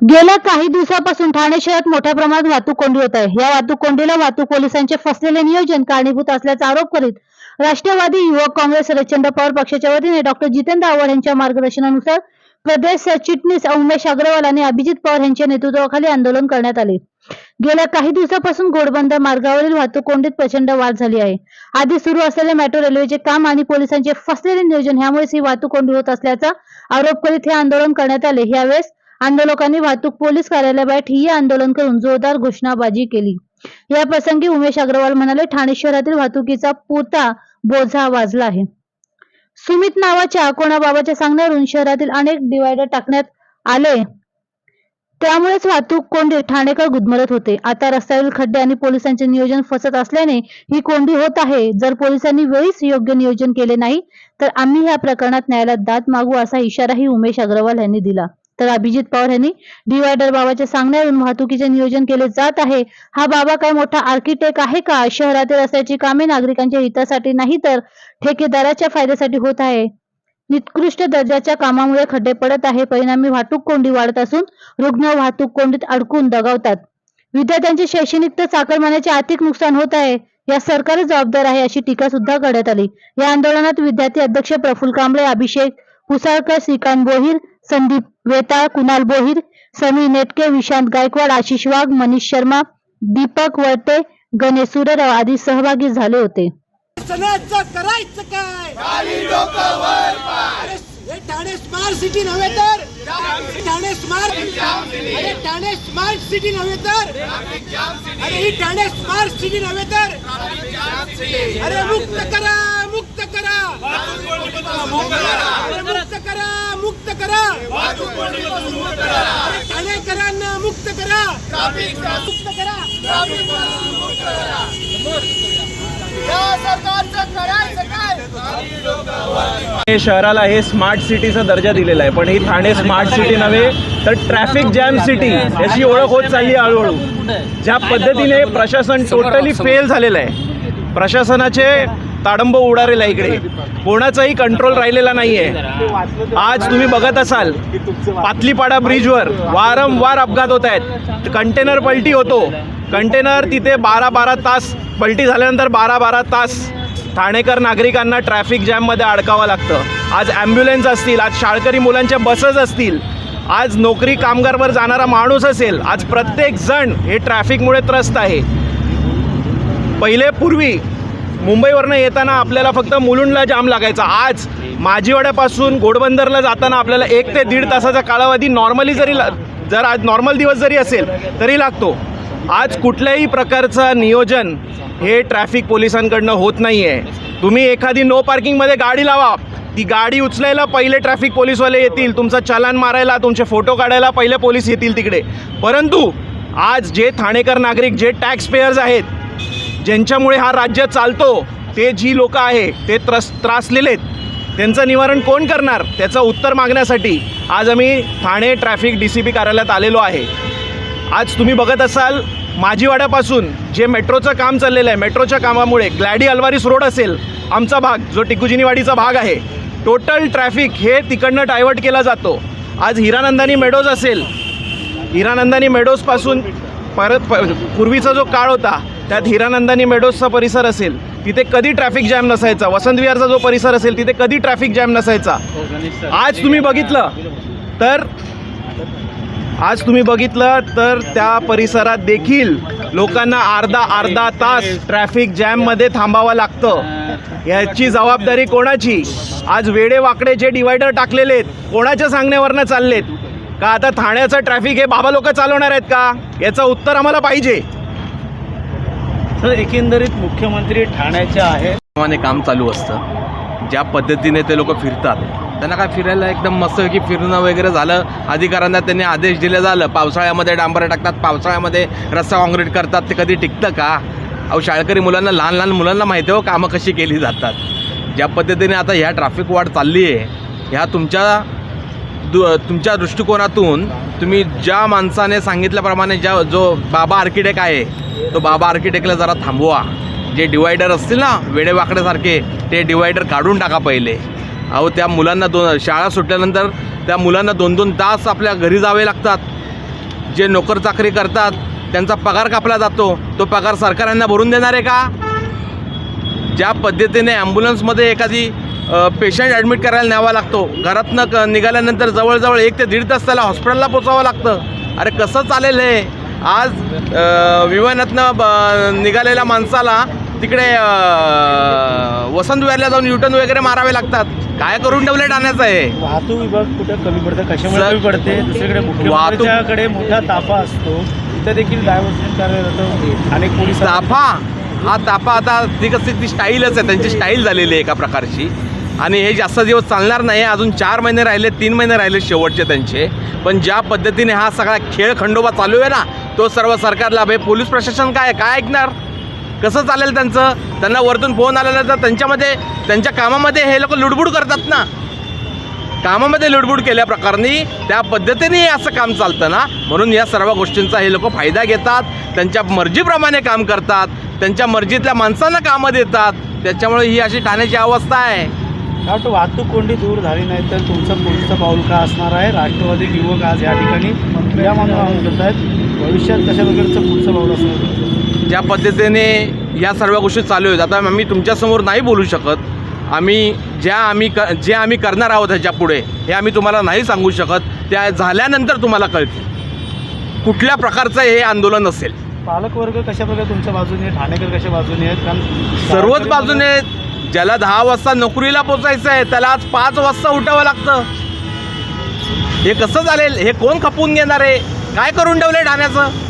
गेल्या काही दिवसापासून ठाणे शहरात मोठ्या प्रमाणात वाहतूक कोंडी होत आहे. या वाहतूक कोंडीला वाहतूक पोलिसांचे फसलेले नियोजन कारणीभूत असल्याचा आरोप करीत राष्ट्रवादी युवक काँग्रेस रचंद पवार पक्षाच्या वतीने डॉक्टर जितेंद्र आव्हाड यांच्या मार्गदर्शनानुसार प्रदेश सरचिटणीस उमेश अग्रवाल आणि अभिजित पवार यांच्या नेतृत्वाखाली आंदोलन करण्यात आले. गेल्या काही दिवसापासून घोडबंदर मार्गावरील वाहतूक कोंडीत प्रचंड वाढ झाली आहे. आधी सुरू असलेले मेट्रो रेल्वेचे काम आणि पोलिसांचे फसलेले नियोजन ह्यामुळेच ही वाहतूक कोंडी होत असल्याचा आरोप करीत हे आंदोलन करण्यात आले. यावेळेस आंदोलकांनी वाहतूक पोलीस कार्यालयाबाहेर ठिय्या आंदोलन करून जोरदार घोषणाबाजी केली. या प्रसंगी उमेश अग्रवाल म्हणाले ठाणे शहरातील वाहतुकीचा पुरता बोझा वाजला आहे. सुमित नावाच्या कोणाबाबाच्या सांगण्यावरून शहरातील अनेक डिवायडर टाकण्यात आले. त्यामुळेच वाहतूक कोंडी ठाणेकर गुदमरत होते. आता रस्त्यावरील खड्डे आणि पोलिसांचे नियोजन फसत असल्याने ही कोंडी होत आहे. जर पोलिसांनी वेळीच योग्य नियोजन केले नाही तर आम्ही या प्रकरणात न्यायालयात दाद मागू असा इशाराही उमेश अग्रवाल यांनी दिला. तर अभिजित पवार यांनी डिवायडर बाबाच्या सांगण्यावरून वाहतुकीचे नियोजन केले जात आहे. हा बाबा काय मोठा आर्किटेक्ट आहे का? शहरातील रस्त्याची कामे नागरिकांच्या हितासाठी नाही तर ठेकेदाराच्या फायद्यासाठी होत आहे. निकृष्ट दर्जाच्या कामामुळे खड्डे पडत आहे. परिणामी वाहतूक कोंडी वाढत असून रुग्ण वाहतूक कोंडीत अडकून दगावतात. विद्यार्थ्यांचे शैक्षणिक तर चाकरमान्याचे आर्थिक नुकसान होत आहे. या सरकार जबाबदार आहे अशी टीका सुद्धा करण्यात आली. या आंदोलनात विद्यार्थी अध्यक्ष प्रफुल्ल कांबळे अभिषेक पुसाळकर श्रीकांत बोहीर संदीप वेताळ कुणाल बोहीर समीर नेटके विशांत गायकवाड आशिष वाघ मनीष शर्मा दीपक वळते गणेश सुरेराव आदी सहभागी झाले होते. करायचं काय? हे ठाणे स्मार्ट सिटी नव्हे तर? ठाणे स्मार्ट अरे ठाणे स्मार्ट सिटी नव्हे तर? अरे ही ठाणे स्मार्ट सिटी नव्हे तर? अरे मुक्त करा करा. मुक्त करा मुक्त करा. ठाणेकरांना मुक्त करा. मुक्त करा. या सरकारचं करायचं काय? हे शहराला हे स्मार्ट सिटीचा दर्जा दिलेला आहे. पण ही ठाणे स्मार्ट सिटी नव्हे तर ट्रॅफिक जॅम सिटी याची ओळख होत चालली आहे हळूहळू. ज्या पद्धतीने प्रशासन टोटली फेल झालेलं आहे. प्रशासनाचे ताडंब उडालेला आहे इकडे. कोणाचाही कंट्रोल राहिलेला नाही आहे आज तुम्ही बघत असाल पातलीपाडा ब्रिजवर वारंवार अपघात होत आहेत. कंटेनर पलटी होतो. कंटेनर तिथे बारा बारा तास पलटी झाल्यानंतर बारा बारा तास ठाणेकर नागरिकांना ट्रॅफिक जॅममध्ये अडकावं लागतं. आज ॲम्ब्युलन्स असतील आज शाळकरी मुलांच्या बसेस असतील आज नोकरी कामगारवर जाणारा माणूस असेल आज प्रत्येक जण हे ट्रॅफिकमुळे त्रस्त आहे. पहिले पूर्वी मुंबईवरनं येताना आपल्याला फक्त मुलुंडला जाम लागायचा. आज माझीवाड्यापासून घोडबंदरला जाताना आपल्याला एक ते दीड तासाचा कालावधी नॉर्मली जरी ला- जर आज नॉर्मल दिवस जरी असेल तरी लागतो. आज कुठल्याही प्रकारचं नियोजन हे ट्रॅफिक पोलिसांकडनं होत नाही आहे तुम्ही एखादी नो पार्किंगमध्ये गाडी लावा. ती गाडी उचलायला पहिले ट्रॅफिक पोलीसवाले येतील. तुमचं चलान मारायला तुमचे फोटो काढायला पहिले पोलीस येतील तिकडे. परंतु आज जे ठाणेकर नागरिक जे टॅक्स पेयर्स आहेत ज्यांच्यामुळे हा राज्य चालतो ते जी लोक आहे ते त्रस त्रासलेले आहेत. त्यांचं निवारण कोण करणार त्याचं उत्तर मागण्यासाठी आज आम्ही Thane traffic D C P कार्यालयात आलेलो आहे. आज तुम्ही बघत असाल माझीवाड्यापासून जे मेट्रोचं काम चाललेलं आहे मेट्रोच्या कामामुळे ग्लॅडी अलवारीस रोड असेल आमचा भाग जो टिकुजिनीवाडीचा भाग आहे टोटल ट्रॅफिक हे तिकडनं डायव्हर्ट केला जातो. आज हिरानंदानी मेडोज असेल हिरानंदानी मेडोजपासून परत प पूर्वीचा जो काळ होता त्यात हिरानंदानी मेडोजचा परिसर असेल तिथे कधी ट्रॅफिक जॅम नसायचा? वसंत विहारचा जो परिसर असेल तिथे कधी ट्रॅफिक जॅम नसायचा? आज तुम्ही बघितलं तर आज तुम्ही बघितलं तर त्या परिसरात देखील लोकांना अर्धा अर्धा तास ट्रॅफिक जॅममध्ये थांबावं लागतं. याची जबाबदारी कोणाची? आज वेडे वाकडे जे डिवायडर टाकलेले आहेत कोणाच्या सांगण्यावरनं चाललेत? का आता ठाण्याचं ट्रॅफिक हे बाबा लोक चालवणार आहेत का? याचं उत्तर आम्हाला पाहिजे. तर एकंदरीत मुख्यमंत्री ठाण्याचे आहे काम चालू असतं. ज्या पद्धतीने ते लोक फिरतात त्यांना काय फिरायला एकदम मस्त की फिरणं वगैरे झालं अधिकाऱ्यांना त्यांनी आदेश दिले झालं. पावसाळ्यामध्ये डांबर टाकतात पावसाळ्यामध्ये रस्ता काँक्रीट करतात ते कधी टिकतं का? अहो शाळकरी मुलांना लहान लहान मुलांना माहिती हो कामं कशी केली जातात. ज्या पद्धतीने आता ह्या ट्रॅफिक वाढ चालली आहे ह्या तुमच्या दु तुमच्या दृष्टिकोनातून तुम्ही ज्या माणसाने सांगितल्याप्रमाणे ज्या जो बाबा आर्किटेक्ट आहे तो बाबा आर्किटेक्टला जरा थांबवा. जे डिवायडर असतील ना वेडेवाकड्यासारखे ते डिवायडर काढून टाका पहिले. अहो त्या मुलांना दोन शाळा सुटल्यानंतर त्या मुलांना दोन दोन तास आपल्या घरी जावे लागतात. जे नोकर चाकरी करतात त्यांचा पगार कापला जातो. तो पगार सरकार भरून देणार आहे का? ज्या पद्धतीने ॲम्ब्युलन्समध्ये एखादी पेशंट ॲडमिट करायला न्यावा लागतो. घरातनं क निघाल्यानंतर जवळजवळ एक ते दीड तास त्याला हॉस्पिटलला पोचावं लागतं. अरे कसं चालेल हे? आज विमानातनं ब- निघालेल्या माणसाला तिकडे वसंत विहारला जाऊन युटर्न वगैरे मारावे लागतात. काय करून ठेवले ठाण्याचं आहे वाहतूक विभाग कुठे कमी पडतं? कशामुळे कमी पडते? दुसरीकडे मुख्यमंत्र्यांच्याकडे मोठा ताफा असतो. तिथे देखील होते अनेक पोलीस ताफा? हा ताफा आता ती कशी ती स्टाईलच आहे. त्यांची स्टाईल झालेली आहे एका प्रकारची. आणि हे जास्त दिवस चालणार नाही. अजून चार महिने राहिले तीन महिने राहिले शेवटचे त्यांचे. पण ज्या पद्धतीने हा सगळा खेळ खंडोबा चालू आहे ना तो सर्व सरकारला भाई पोलीस प्रशासन काय काय ऐकणार? कसं चालेल त्यांचं? त्यांना वरतून फोन आलेला तर त्यांच्यामध्ये त्यांच्या कामामध्ये हे लोक लुडबुड करतात ना. कामामध्ये लुडबुड केल्या प्रकारनी त्या पद्धतीने असं काम चालतं ना. म्हणून या सर्व गोष्टींचा हे लोक फायदा घेतात त्यांच्या मर्जीप्रमाणे काम करतात त्यांच्या मर्जीतल्या माणसांना कामं देतात. त्याच्यामुळे ही अशी ठाण्याची अवस्था आहे. मला वाटतं वाहतूक कोंडी दूर झाली नाही तर तुमचं पुढचं पाऊल का असणार आहे? राष्ट्रवादी युवक आज या ठिकाणी या म्हणून आहेत भविष्यात कशा प्रकारचं पुढचं पाऊल असणार? ज्या पद्धतीने या सर्व गोष्टी चालू आहेत आता आम्ही तुमच्यासमोर नाही बोलू शकत. आम्ही ज्या आम्ही क जे आम्ही करणार आहोत ह्याच्या पुढे हे आम्ही तुम्हाला नाही सांगू शकत. त्या झाल्यानंतर तुम्हाला कळतील. कुठल्या प्रकारचं हे आंदोलन असेल. पालकवर्ग कशा प्रकारे तुमच्या बाजूने? ठाणेकर कशा बाजूने आहेत? कारण सर्वच बाजूने ज्याला दहा वाजता नोकरीला पोचायचं आहे त्याला आज पाच वाजता उठावं लागतं. हे कसं चालेल? हे कोण खपवून घेणार आहे? काय करून ठेवलंय ठाण्याचं